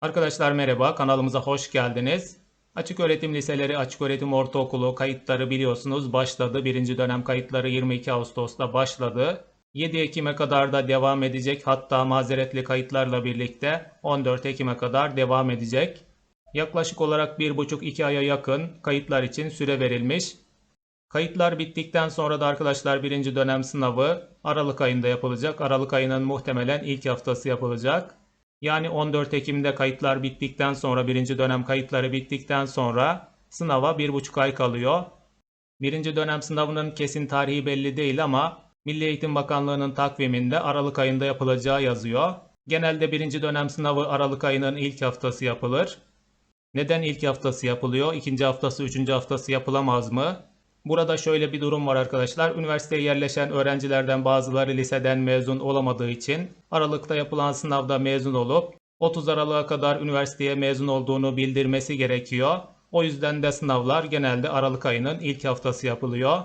Arkadaşlar merhaba, kanalımıza hoş geldiniz. Açık öğretim liseleri, açık öğretim ortaokulu kayıtları biliyorsunuz başladı. Birinci dönem kayıtları 22 Ağustos'ta başladı. 7 Ekim'e kadar da devam edecek. Hatta mazeretli kayıtlarla birlikte 14 Ekim'e kadar devam edecek. Yaklaşık olarak 1,5-2 aya yakın kayıtlar için süre verilmiş. Kayıtlar bittikten sonra da arkadaşlar birinci dönem sınavı Aralık ayında yapılacak. Aralık ayının muhtemelen ilk haftası yapılacak. Yani 14 Ekim'de kayıtlar bittikten sonra birinci dönem kayıtları bittikten sonra sınava bir buçuk ay kalıyor. Birinci dönem sınavının kesin tarihi belli değil ama Milli Eğitim Bakanlığı'nın takviminde Aralık ayında yapılacağı yazıyor. Genelde birinci dönem sınavı Aralık ayının ilk haftası yapılır. Neden ilk haftası yapılıyor? İkinci haftası, üçüncü haftası yapılamaz mı? Burada şöyle bir durum var arkadaşlar. Üniversiteye yerleşen öğrencilerden bazıları liseden mezun olamadığı için Aralık'ta yapılan sınavda mezun olup 30 Aralık'a kadar üniversiteye mezun olduğunu bildirmesi gerekiyor. O yüzden de sınavlar genelde Aralık ayının ilk haftası yapılıyor.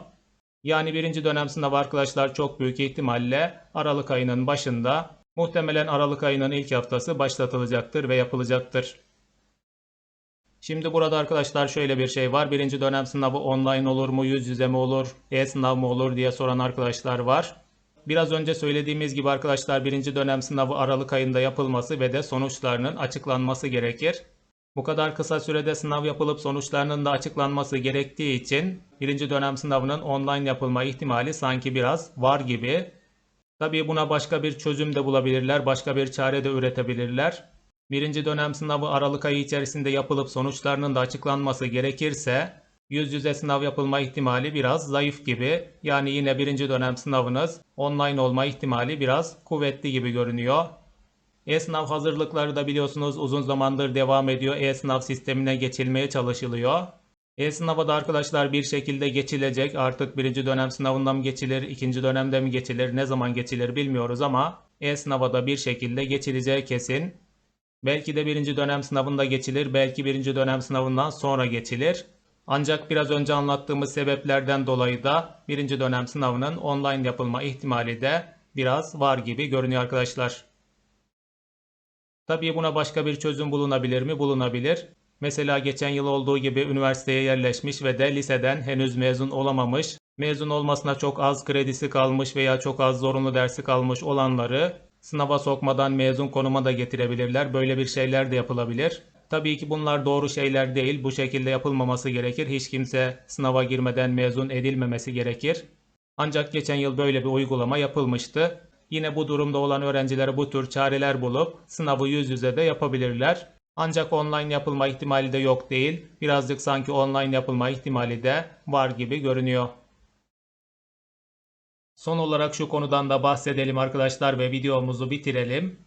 Yani birinci dönem sınavı arkadaşlar çok büyük ihtimalle Aralık ayının başında muhtemelen Aralık ayının ilk haftası başlatılacaktır ve yapılacaktır. Şimdi burada arkadaşlar şöyle bir şey var. Birinci dönem sınavı online olur mu, yüz yüze mi olur, e-sınav mı olur diye soran arkadaşlar var. Biraz önce söylediğimiz gibi arkadaşlar birinci dönem sınavı Aralık ayında yapılması ve de sonuçlarının açıklanması gerekir. Bu kadar kısa sürede sınav yapılıp sonuçlarının da açıklanması gerektiği için birinci dönem sınavının online yapılma ihtimali sanki biraz var gibi. Tabii buna başka bir çözüm de bulabilirler, başka bir çare de üretebilirler. Birinci dönem sınavı Aralık ayı içerisinde yapılıp sonuçlarının da açıklanması gerekirse yüz yüze sınav yapılma ihtimali biraz zayıf gibi. Yani yine birinci dönem sınavınız online olma ihtimali biraz kuvvetli gibi görünüyor. E-sınav hazırlıkları da biliyorsunuz uzun zamandır devam ediyor. E-sınav sistemine geçilmeye çalışılıyor. E-sınava da arkadaşlar bir şekilde geçilecek. Artık birinci dönem sınavından mı geçilir, ikinci dönemde mi geçilir, ne zaman geçilir bilmiyoruz ama e-sınava da bir şekilde geçileceği kesin. Belki de birinci dönem sınavında geçilir, belki birinci dönem sınavından sonra geçilir. Ancak biraz önce anlattığımız sebeplerden dolayı da birinci dönem sınavının online yapılma ihtimali de biraz var gibi görünüyor arkadaşlar. Tabii buna başka bir çözüm bulunabilir mi? Bulunabilir. Mesela geçen yıl olduğu gibi üniversiteye yerleşmiş ve de liseden henüz mezun olamamış, mezun olmasına çok az kredisi kalmış veya çok az zorunlu dersi kalmış olanları sınava sokmadan mezun konuma da getirebilirler. Böyle bir şeyler de yapılabilir. Tabii ki bunlar doğru şeyler değil. Bu şekilde yapılmaması gerekir. Hiç kimse sınava girmeden mezun edilmemesi gerekir. Ancak geçen yıl böyle bir uygulama yapılmıştı. Yine bu durumda olan öğrencilere bu tür çareler bulup sınavı yüz yüze de yapabilirler. Ancak online yapılma ihtimali de yok değil. Birazcık sanki online yapılma ihtimali de var gibi görünüyor. Son olarak şu konudan da bahsedelim arkadaşlar ve videomuzu bitirelim.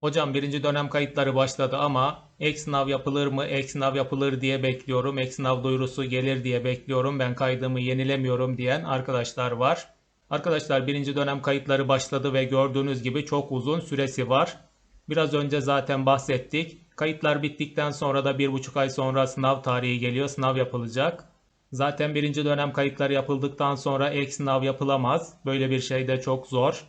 Hocam birinci dönem kayıtları başladı ama ek sınav yapılır mı, ek sınav yapılır diye bekliyorum, ek sınav duyurusu gelir diye bekliyorum, ben kaydımı yenilemiyorum diyen arkadaşlar var. Arkadaşlar birinci dönem kayıtları başladı ve gördüğünüz gibi çok uzun süresi var. Biraz önce zaten bahsettik. Kayıtlar bittikten sonra da bir buçuk ay sonra sınav tarihi geliyor, sınav yapılacak. Zaten birinci dönem kayıtları yapıldıktan sonra ek sınav yapılamaz. Böyle bir şey de çok zor.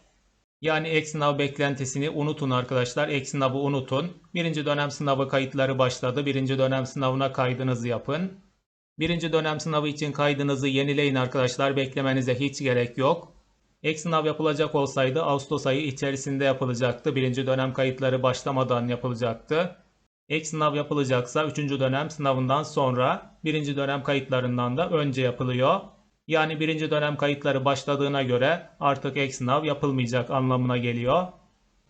Yani ek sınav beklentisini unutun arkadaşlar. Ek sınavı unutun. Birinci dönem sınavı kayıtları başladı. Birinci dönem sınavına kaydınızı yapın. Birinci dönem sınavı için kaydınızı yenileyin arkadaşlar. Beklemenize hiç gerek yok. Ek sınav yapılacak olsaydı Ağustos ayı içerisinde yapılacaktı. Birinci dönem kayıtları başlamadan yapılacaktı. Ek sınav yapılacaksa 3. dönem sınavından sonra 1. dönem kayıtlarından da önce yapılıyor. Yani 1. dönem kayıtları başladığına göre artık ek sınav yapılmayacak anlamına geliyor.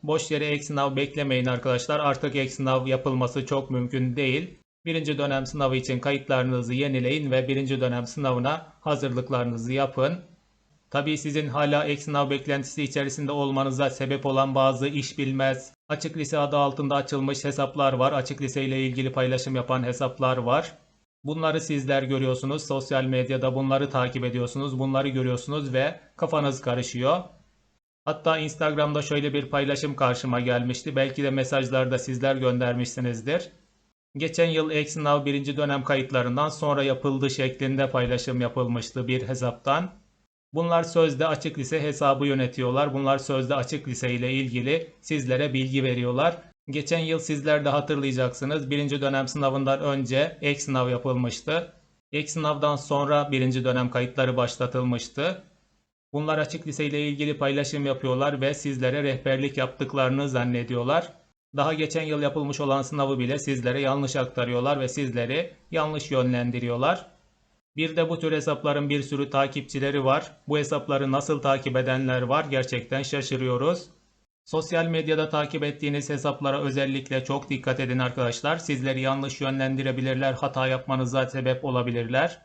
Boş yere ek sınav beklemeyin arkadaşlar. Artık ek sınav yapılması çok mümkün değil. 1. dönem sınavı için kayıtlarınızı yenileyin ve 1. dönem sınavına hazırlıklarınızı yapın. Tabii sizin hala ek sınav beklentisi içerisinde olmanıza sebep olan bazı iş bilmez, açık lise adı altında açılmış hesaplar var. Açık lise ile ilgili paylaşım yapan hesaplar var. Bunları sizler görüyorsunuz. Sosyal medyada bunları takip ediyorsunuz. Bunları görüyorsunuz ve kafanız karışıyor. Hatta Instagram'da şöyle bir paylaşım karşıma gelmişti. Belki de mesajlarda sizler göndermişsinizdir. Geçen yıl ek sınav birinci dönem kayıtlarından sonra yapıldı şeklinde paylaşım yapılmıştı bir hesaptan. Bunlar sözde açık lise hesabı yönetiyorlar. Bunlar sözde açık lise ile ilgili sizlere bilgi veriyorlar. Geçen yıl sizler de hatırlayacaksınız. Birinci dönem sınavından önce ek sınav yapılmıştı. Ek sınavdan sonra birinci dönem kayıtları başlatılmıştı. Bunlar açık lise ile ilgili paylaşım yapıyorlar ve sizlere rehberlik yaptıklarını zannediyorlar. Daha geçen yıl yapılmış olan sınavı bile sizlere yanlış aktarıyorlar ve sizleri yanlış yönlendiriyorlar. Bir de bu tür hesapların bir sürü takipçileri var. Bu hesapları nasıl takip edenler var gerçekten şaşırıyoruz. Sosyal medyada takip ettiğiniz hesaplara özellikle çok dikkat edin arkadaşlar. Sizleri yanlış yönlendirebilirler, hata yapmanıza sebep olabilirler.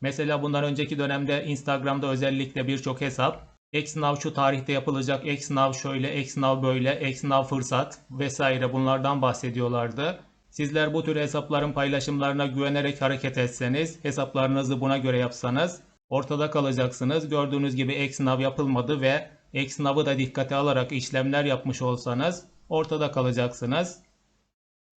Mesela bundan önceki dönemde Instagram'da özellikle birçok hesap ek sınav şu tarihte yapılacak, ek sınav şöyle, ek sınav böyle, ek sınav fırsat vesaire bunlardan bahsediyorlardı. Sizler bu tür hesapların paylaşımlarına güvenerek hareket etseniz, hesaplarınızı buna göre yapsanız ortada kalacaksınız. Gördüğünüz gibi ek sınav yapılmadı ve ek sınavı da dikkate alarak işlemler yapmış olsanız ortada kalacaksınız.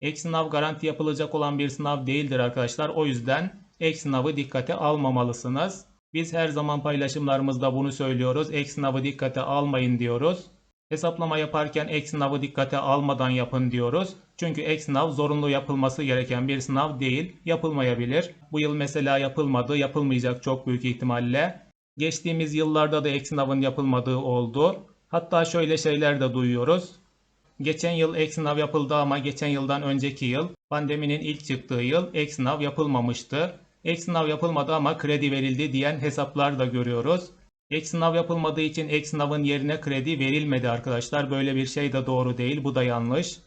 Ek sınav garanti yapılacak olan bir sınav değildir arkadaşlar. O yüzden ek sınavı dikkate almamalısınız. Biz her zaman paylaşımlarımızda bunu söylüyoruz. Ek sınavı dikkate almayın diyoruz. Hesaplama yaparken ek sınavı dikkate almadan yapın diyoruz. Çünkü ek sınav zorunlu yapılması gereken bir sınav değil, yapılmayabilir. Bu yıl mesela yapılmadı, yapılmayacak çok büyük ihtimalle. Geçtiğimiz yıllarda da ek sınavın yapılmadığı oldu. Hatta şöyle şeyler de duyuyoruz. Geçen yıl ek sınav yapıldı ama geçen yıldan önceki yıl pandeminin ilk çıktığı yıl ek sınav yapılmamıştı. Ek sınav yapılmadı ama kredi verildi diyen hesaplar da görüyoruz. Ek sınav yapılmadığı için ek sınavın yerine kredi verilmedi arkadaşlar. Böyle bir şey de doğru değil. Bu da yanlış.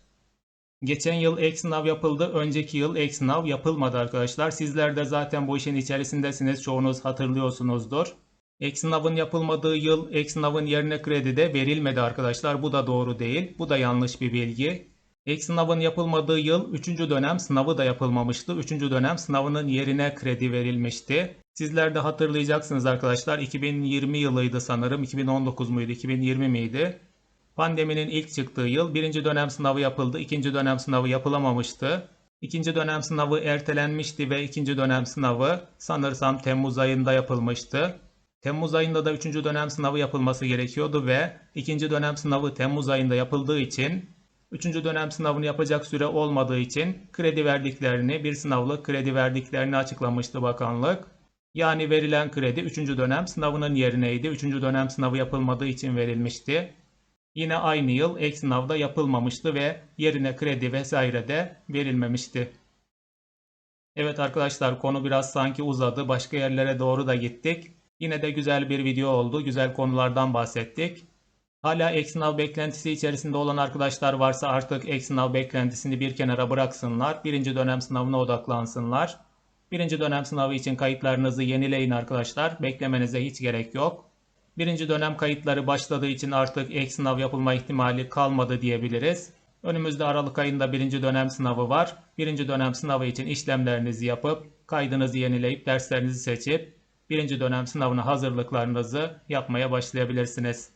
Geçen yıl ek sınav yapıldı. Önceki yıl ek sınav yapılmadı arkadaşlar. Sizler de zaten bu işin içerisindesiniz. Çoğunuz hatırlıyorsunuzdur. Ek sınavın yapılmadığı yıl ek sınavın yerine kredi de verilmedi arkadaşlar. Bu da doğru değil. Bu da yanlış bir bilgi. Ek sınavın yapılmadığı yıl 3. dönem sınavı da yapılmamıştı. 3. dönem sınavının yerine kredi verilmişti. Sizler de hatırlayacaksınız arkadaşlar. 2020 yılıydı sanırım. 2019 muydu? 2020 miydi? Pandeminin ilk çıktığı yıl birinci dönem sınavı yapıldı. ikinci dönem sınavı yapılamamıştı. İkinci dönem sınavı ertelenmişti ve ikinci dönem sınavı sanırsam Temmuz ayında yapılmıştı. Temmuz ayında da üçüncü dönem sınavı yapılması gerekiyordu ve ikinci dönem sınavı Temmuz ayında yapıldığı için üçüncü dönem sınavını yapacak süre olmadığı için kredi verdiklerini, bir sınavlık kredi verdiklerini açıklamıştı bakanlık. Yani verilen kredi 3. dönem sınavının yerineydi. 3. dönem sınavı yapılmadığı için verilmişti. Yine aynı yıl ek sınavda yapılmamıştı ve yerine kredi vesaire de verilmemişti. Evet arkadaşlar konu biraz sanki uzadı. Başka yerlere doğru da gittik. Yine de güzel bir video oldu. Güzel konulardan bahsettik. Hala ek sınav beklentisi içerisinde olan arkadaşlar varsa artık ek sınav beklentisini bir kenara bıraksınlar. Birinci dönem sınavına odaklansınlar. Birinci dönem sınavı için kayıtlarınızı yenileyin arkadaşlar. Beklemenize hiç gerek yok. Birinci dönem kayıtları başladığı için artık ek sınav yapılma ihtimali kalmadı diyebiliriz. Önümüzde Aralık ayında birinci dönem sınavı var. Birinci dönem sınavı için işlemlerinizi yapıp, kaydınızı yenileyip, derslerinizi seçip, birinci dönem sınavına hazırlıklarınızı yapmaya başlayabilirsiniz.